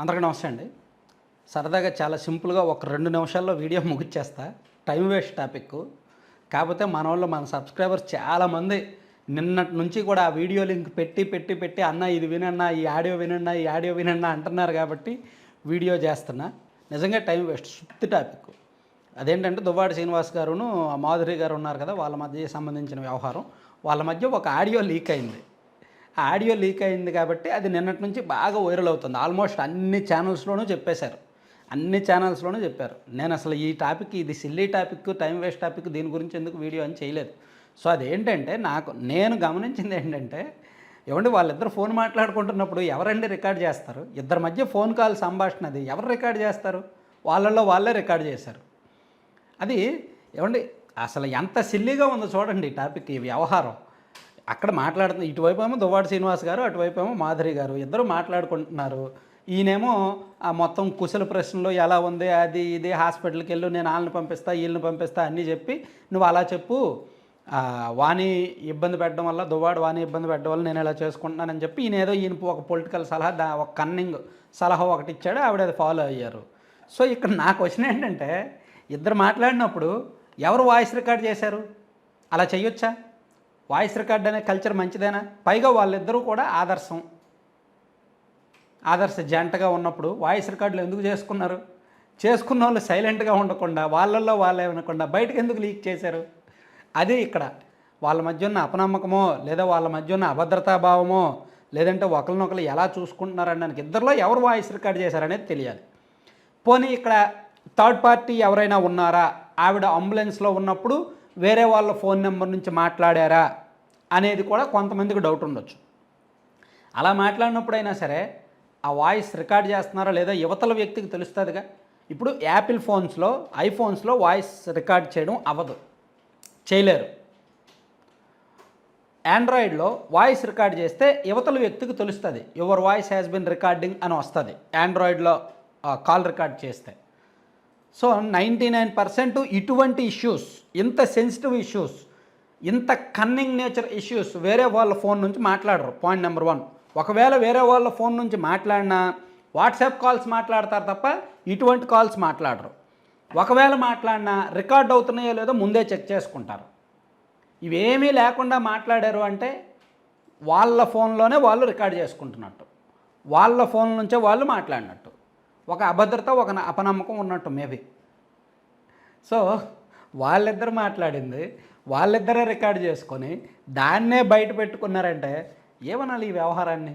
అందరికీ నమస్తే అండి. సరదాగా చాలా సింపుల్గా ఒక రెండు నిమిషాల్లో వీడియో ముగిచ్చేస్తా. టైం వేస్ట్ టాపిక్ కాకపోతే మన వాళ్ళు మన సబ్స్క్రైబర్స్ చాలామంది నిన్నటి నుంచి కూడా ఆ వీడియో లింక్ పెట్టి పెట్టి పెట్టి అన్న ఇది వినన్నా ఈ ఆడియో వినన్నా ఈ ఆడియో వినన్నా అంటున్నారు కాబట్టి వీడియో చేస్తున్నా. నిజంగా టైం వేస్ట్. సుప్తి టాపిక్ అదేంటంటే దువ్వాడి శ్రీనివాస్ గారును మాధురి గారు ఉన్నారు కదా వాళ్ళ మధ్య సంబంధించిన వ్యవహారం. వాళ్ళ మధ్య ఒక ఆడియో లీక్ అయింది. ఆడియో లీక్ అయింది కాబట్టి అది నిన్నటి నుంచి బాగా వైరల్ అవుతుంది. ఆల్మోస్ట్ అన్ని ఛానల్స్లోనూ చెప్పేశారు. అన్ని ఛానల్స్లోనూ చెప్పారు. నేను అసలు ఈ టాపిక్ ఇది silly topic time waste topic దీని గురించి ఎందుకు వీడియో అని చేయలేదు. సో అదేంటంటే నాకు నేను గమనించింది ఏంటంటే ఏమండి వాళ్ళిద్దరు ఫోన్ మాట్లాడుకుంటున్నప్పుడు ఎవరండి రికార్డ్ చేస్తారు? ఇద్దరి మధ్య ఫోన్ కాల్ సంభాషణ అది ఎవరు రికార్డ్ చేస్తారు? వాళ్ళల్లో వాళ్ళే రికార్డ్ చేశారు. అది ఏమండి అసలు ఎంత సిల్లీగా ఉందో చూడండి ఈ టాపిక్ ఈ వ్యవహారం. అక్కడ మాట్లాడుతున్న ఇటువైపు ఏమో దువ్వాడ శ్రీనివాస్ గారు అటువైపు ఏమో మాధురి గారు. ఇద్దరు మాట్లాడుకుంటున్నారు. ఈయనేమో ఆ మొత్తం కుశల ప్రశ్నలు ఎలా ఉంది అది ఇది హాస్పిటల్కి వెళ్ళు నేను వాళ్ళని పంపిస్తా వీళ్ళని పంపిస్తా అన్నీ చెప్పి నువ్వు అలా చెప్పు. వాణి ఇబ్బంది పెట్టడం వల్ల దువ్వాడు వాణి ఇబ్బంది పెట్టడం వల్ల నేను ఇలా చేసుకుంటున్నానని చెప్పి ఈయన ఏదో ఈయన ఒక పొలిటికల్ సలహా దా ఒక కన్నింగ్ సలహా ఒకటి ఇచ్చాడు ఆవిడ అది ఫాలో అయ్యారు. సో ఇక్కడ నా క్వశ్చన్ ఏంటంటే ఇద్దరు మాట్లాడినప్పుడు ఎవరు వాయిస్ రికార్డ్ చేశారు? అలా చేయొచ్చా? వాయిస్ రికార్డ్ అనే కల్చర్ మంచిదేనా? పైగా వాళ్ళిద్దరూ కూడా ఆదర్శం. ఆదర్శ జంటగా ఉన్నప్పుడు వాయిస్ రికార్డులు ఎందుకు చేసుకున్నారు? చేసుకున్న వాళ్ళు సైలెంట్గా ఉండకుండా వాళ్ళల్లో వాళ్ళే ఉండకుండా బయటకు ఎందుకు లీక్ చేశారు? అదే ఇక్కడ. వాళ్ళ మధ్య ఉన్న అపనమ్మకమో లేదా వాళ్ళ మధ్య ఉన్న అభద్రతాభావమో లేదంటే ఒకరినొకరు ఎలా చూసుకుంటున్నారనడానికి ఇద్దరిలో ఎవరు వాయిస్ రికార్డ్ చేశారనేది తెలియాలి. పోనీ ఇక్కడ థర్డ్ పార్టీ ఎవరైనా ఉన్నారా? ఆవిడ అంబులెన్స్లో ఉన్నప్పుడు వేరే వాళ్ళ ఫోన్ నెంబర్ నుంచి మాట్లాడారా అనేది కూడా కొంతమందికి డౌట్ ఉండొచ్చు. అలా మాట్లాడినప్పుడైనా సరే ఆ వాయిస్ రికార్డ్ చేస్తున్నారా లేదా యువతల వ్యక్తికి తెలుస్తుందిగా? ఇప్పుడు యాపిల్ ఫోన్స్లో ఐఫోన్స్లో వాయిస్ రికార్డ్ చేయడం అవ్వదు. చేయలేరు. ఆండ్రాయిడ్లో వాయిస్ రికార్డ్ చేస్తే యువతల వ్యక్తికి తెలుస్తుంది. Your voice has been recording అని వస్తుంది. ఆండ్రాయిడ్లో కాల్ రికార్డ్ చేస్తే. సో నైంటీ నైన్ పర్సెంట్ ఇటువంటి ఇష్యూస్ ఇంత సెన్సిటివ్ ఇష్యూస్ ఇంత కన్నింగ్ నేచర్ ఇష్యూస్ వేరే వాళ్ళ ఫోన్ నుంచి మాట్లాడరు. పాయింట్ నెంబర్ వన్ ఒకవేళ వేరే వాళ్ళ ఫోన్ నుంచి మాట్లాడినా వాట్సాప్ కాల్స్ మాట్లాడతారు తప్ప ఇటువంటి కాల్స్ మాట్లాడరు. ఒకవేళ మాట్లాడినా రికార్డ్ అవుతున్నాయో లేదో ముందే చెక్ చేసుకుంటారు. ఇవేమీ లేకుండా మాట్లాడారు అంటే వాళ్ళ ఫోన్లోనే వాళ్ళు రికార్డ్ చేసుకుంటున్నట్టు. వాళ్ళ ఫోన్ నుంచే వాళ్ళు మాట్లాడినట్టు. ఒక అభద్రత ఒక అపనమ్మకం ఉన్నట్టు మేబీ. సో వాళ్ళిద్దరు మాట్లాడింది వాళ్ళిద్దరే రికార్డ్ చేసుకొని దాన్నే బయట పెట్టుకున్నారంటే ఏమనాలి ఈ వ్యవహారాన్ని?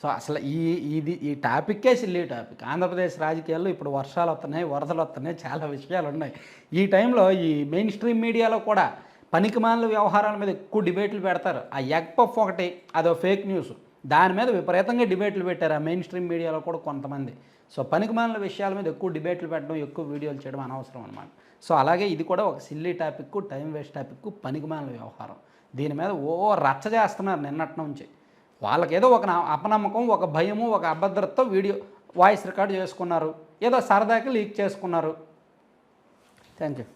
సో అసలు ఈ ఇది ఈ టాపిక్కే సిల్లీ టాపిక్. ఆంధ్రప్రదేశ్ రాజకీయాల్లో ఇప్పుడు వర్షాలు వస్తున్నాయి వరదలు వస్తున్నాయి చాలా విషయాలు ఉన్నాయి. ఈ టైంలో ఈ మెయిన్ స్ట్రీమ్ మీడియాలో కూడా పనికిమాల వ్యవహారాల మీద ఎక్కువ డిబేట్లు పెడతారు. ఆ ఎగ్ పఫ్ ఒకటి అదో ఫేక్ న్యూస్. దాని మీద విపరీతంగా డిబేట్లు పెట్టారు ఆ మెయిన్ స్ట్రీమ్ మీడియాలో కూడా కొంతమంది. సో పనికిమాలిన విషయాల మీద ఎక్కువ డిబేట్లు పెట్టడం ఎక్కువ వీడియోలు చేయడం అనవసరం అనమాట సో అలాగే ఇది కూడా ఒక silly topic time waste topic పనికిమాలిన వ్యవహారం. దీని మీద ఓ రచ్చ చేస్తున్నారు నిన్నటి నుంచి. వాళ్ళకేదో ఒక అపనమ్మకం ఒక భయము ఒక అభద్రతతో వీడియో వాయిస్ రికార్డ్ చేసుకున్నారు. ఏదో సరదాకి లీక్ చేసుకున్నారు. Thank you